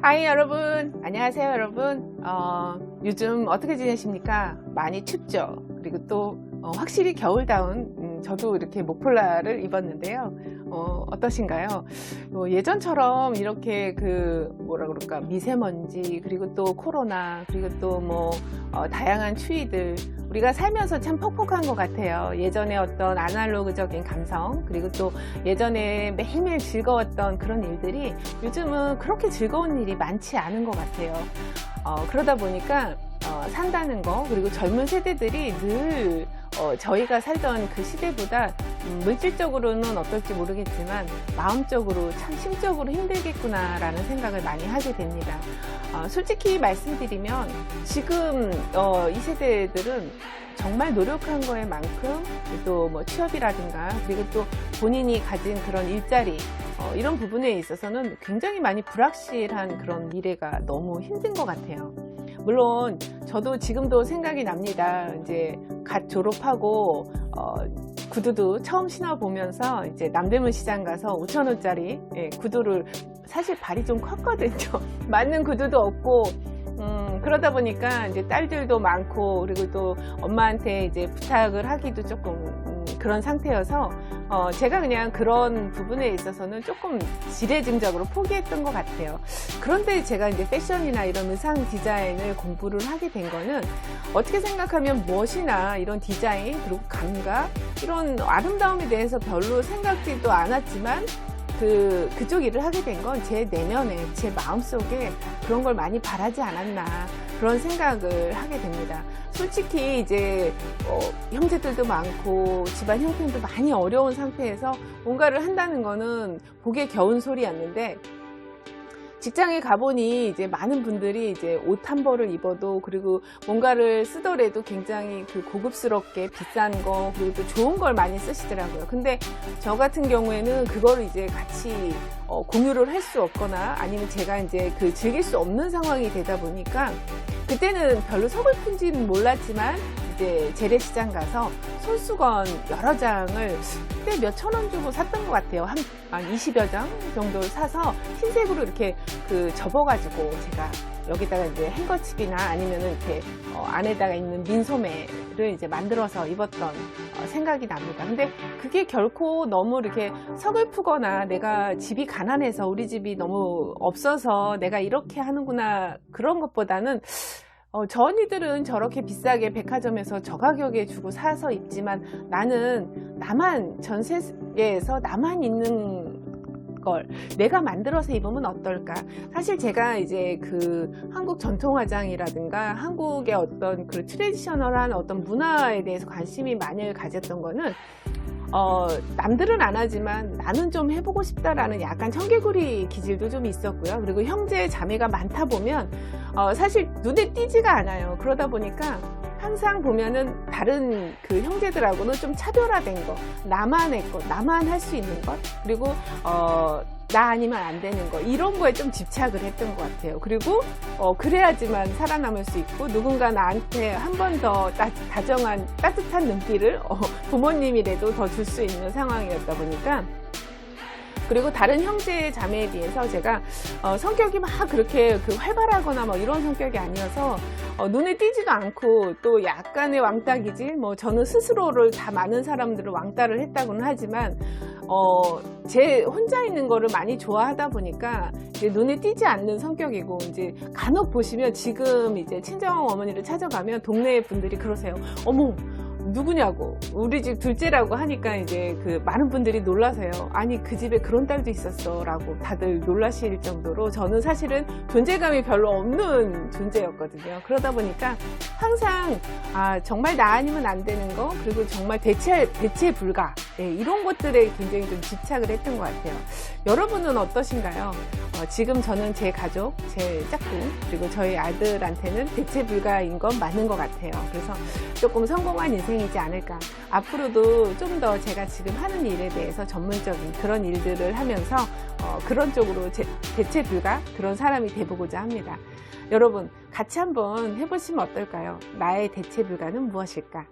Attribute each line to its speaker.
Speaker 1: 하이 여러분. 안녕하세요 여러분. 어, 요즘 어떻게 지내십니까? 많이 춥죠? 그리고 또 어, 확실히 겨울다운 음, 저도 이렇게 목폴라를 입었는데요. 어, 어떠신가요? 어, 예전처럼 이렇게 그 뭐라 그럴까? 미세먼지 그리고 또 코로나 그리고 또뭐 다양한 추위들. 우리가 살면서 참 퍽퍽한 것 같아요. 예전에 어떤 아날로그적인 감성 그리고 또 예전에 매일매일 즐거웠던 그런 일들이 요즘은 그렇게 즐거운 일이 많지 않은 것 같아요. 어, 그러다 보니까 어, 산다는 거 그리고 젊은 세대들이 늘 어, 저희가 살던 그 시대보다 음, 물질적으로는 어떨지 모르겠지만 마음적으로 참 심적으로 힘들겠구나라는 생각을 많이 하게 됩니다. 어, 솔직히 말씀드리면 지금 어, 이 세대들은 정말 노력한 거에 만큼 또 뭐 취업이라든가 그리고 또 본인이 가진 그런 일자리 어, 이런 부분에 있어서는 굉장히 많이 불확실한 그런 미래가 너무 힘든 것 같아요. 물론 저도 지금도 생각이 납니다. 이제 갓 졸업하고 어, 구두도 처음 신어보면서 이제 남대문 시장 가서 5천원짜리 예, 구두를 사실 발이 좀 컸거든요. 맞는 구두도 없고 음, 그러다 보니까 이제 딸들도 많고 그리고 또 엄마한테 이제 부탁을 하기도 조금 음, 그런 상태여서 어, 제가 그냥 그런 부분에 있어서는 조금 지레짐작으로 포기했던 것 같아요. 그런데 제가 이제 패션이나 이런 의상 디자인을 공부를 하게 된 거는 어떻게 생각하면 멋이나 이런 디자인 그리고 감각 이런 아름다움에 대해서 별로 생각지도 않았지만 그, 그쪽 일을 하게 된 건 제 내면에, 제 마음속에 그런 걸 많이 바라지 않았나. 그런 생각을 하게 됩니다. 솔직히 이제, 어, 형제들도 많고, 집안 형편도 많이 어려운 상태에서 뭔가를 한다는 거는 복에 겨운 소리였는데, 직장에 가보니 이제 많은 분들이 이제 옷 한 벌을 입어도 그리고 뭔가를 쓰더라도 굉장히 그 고급스럽게 비싼 거 그리고 또 좋은 걸 많이 쓰시더라고요. 근데 저 같은 경우에는 그거를 이제 같이 어, 공유를 할 수 없거나 아니면 제가 이제 그 즐길 수 없는 상황이 되다 보니까 그때는 별로 서글픈지는 몰랐지만 이제 재래시장 가서 손수건 여러 장을 그때 몇천 원 주고 샀던 것 같아요. 한, 한 20여 장 정도를 사서 흰색으로 이렇게 그 접어가지고 제가 여기다가 이제 행거칩이나 아니면은 이렇게 어, 안에다가 있는 민소매를 이제 만들어서 입었던 어, 생각이 납니다. 근데 그게 결코 너무 이렇게 서글프거나 내가 집이 가난해서 우리 집이 너무 없어서 내가 이렇게 하는구나 그런 것보다는 어, 저 언니들은 저렇게 비싸게 백화점에서 저 가격에 주고 사서 입지만 나는 나만 전 세계에서 나만 있는 걸 내가 만들어서 입으면 어떨까? 사실 제가 이제 그 한국 전통 화장이라든가 한국의 어떤 그 트레디셔널한 어떤 문화에 대해서 관심이 많이 가졌던 거는 어, 남들은 안 하지만 나는 좀 해보고 싶다라는 약간 청개구리 기질도 좀 있었고요. 그리고 형제 자매가 많다 보면 어, 사실 눈에 띄지가 않아요. 그러다 보니까 항상 보면은 다른 그 형제들하고는 좀 차별화된 거, 나만의 것, 나만 할 수 있는 것, 그리고 어, 나 아니면 안 되는 거 이런 거에 좀 집착을 했던 것 같아요. 그리고 어, 그래야지만 살아남을 수 있고 누군가 나한테 한 번 더 다정한 따뜻한 눈길을 어, 부모님이라도 더 줄 수 있는 상황이었다 보니까 그리고 다른 형제 자매에 비해서 제가 어, 성격이 막 그렇게 그 활발하거나 뭐 이런 성격이 아니어서 어, 눈에 띄지도 않고 또 약간의 왕따기질 뭐 저는 스스로를 다 많은 사람들을 왕따를 했다고는 하지만 어, 제 혼자 있는 거를 많이 좋아하다 보니까 이제 눈에 띄지 않는 성격이고 이제 간혹 보시면 지금 이제 친정 어머니를 찾아가면 동네 분들이 그러세요. 어머 누구냐고. 우리 집 둘째라고 하니까 이제 그 많은 분들이 놀라세요. 아니 그 집에 그런 딸도 있었어 라고 다들 놀라실 정도로 저는 사실은 존재감이 별로 없는 존재였거든요. 그러다 보니까 항상 아 정말 나 아니면 안 되는 거 그리고 정말 대체 대체 불가 네, 이런 것들에 굉장히 좀 집착을 했던 것 같아요 여러분은 어떠신가요 어, 지금 저는 제 가족 제 짝꿍 그리고 저희 아들한테는 대체 불가인 건 맞는 것 같아요 그래서 조금 성공한 인생 인생이지 않을까. 앞으로도 좀 더 제가 지금 하는 일에 대해서 전문적인 그런 일들을 하면서 어, 그런 쪽으로 제, 대체 불가 그런 사람이 돼보고자 합니다. 여러분 같이 한번 해보시면 어떨까요? 나의 대체 불가는 무엇일까?